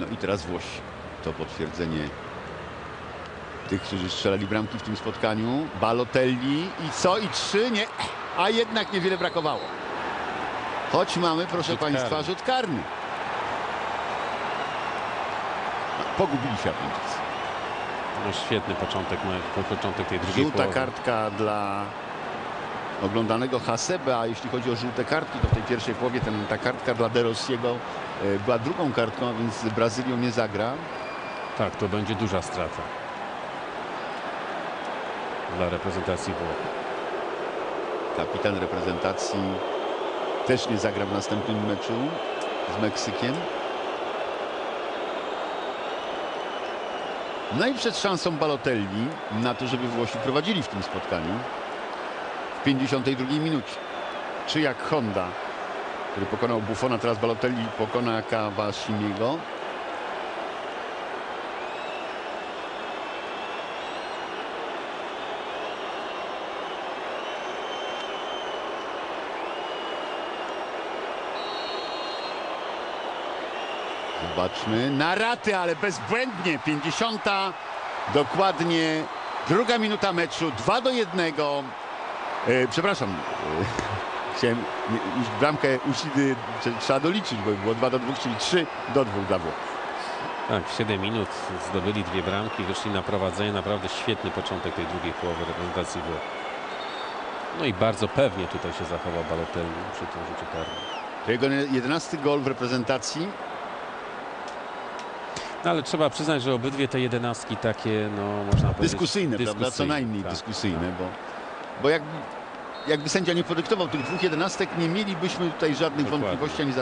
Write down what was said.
No i teraz Włosi. To potwierdzenie tych, którzy strzelali bramki w tym spotkaniu. Balotelli i co? I trzy? Nie. A jednak niewiele brakowało. Choć mamy, proszę Rzut Państwa, karny. rzut karny. No, Pogubili się Japończycy. No świetny początek, ma- początek tej drugiej Żółta połowy. kartka dla oglądanego Hasebe, a jeśli chodzi o żółte kartki, to w tej pierwszej połowie ten, ta kartka dla De Rossiego e, była drugą kartką, a więc z Brazylią nie zagra. Tak, to będzie duża strata dla reprezentacji Włoch. Kapitan reprezentacji też nie zagra w następnym meczu z Meksykiem. No i przed szansą Balotelli na to, żeby Włosi prowadzili w tym spotkaniu 52 minucie. Czy jak Honda, który pokonał Buffona, teraz Balotelli pokona Kawasimiego. Zobaczmy. Na raty, ale bezbłędnie. 50. Dokładnie druga minuta meczu. 2 do 1. E, przepraszam. E, chciałem już bramkę Usidy trze- trzeba doliczyć, bo było 2 do 2, czyli 3 do 2 dla Włoch. Tak, w 7 minut zdobyli dwie bramki, wyszli na prowadzenie. Naprawdę świetny początek tej drugiej połowy reprezentacji Włoch. No i bardzo pewnie tutaj się zachował Balotelli przy tym rzucie karnym. To jego 11 gol w reprezentacji. No, ale trzeba przyznać, że obydwie te jedenastki takie, no można powiedzieć... Dyskusyjne, prawda? Co dyskusyjne, najmniej tak. dyskusyjne, bo, bo jakby, jakby sędzia nie podyktował tych dwóch jedenastek, nie mielibyśmy tutaj żadnych Dokładnie. wątpliwości ani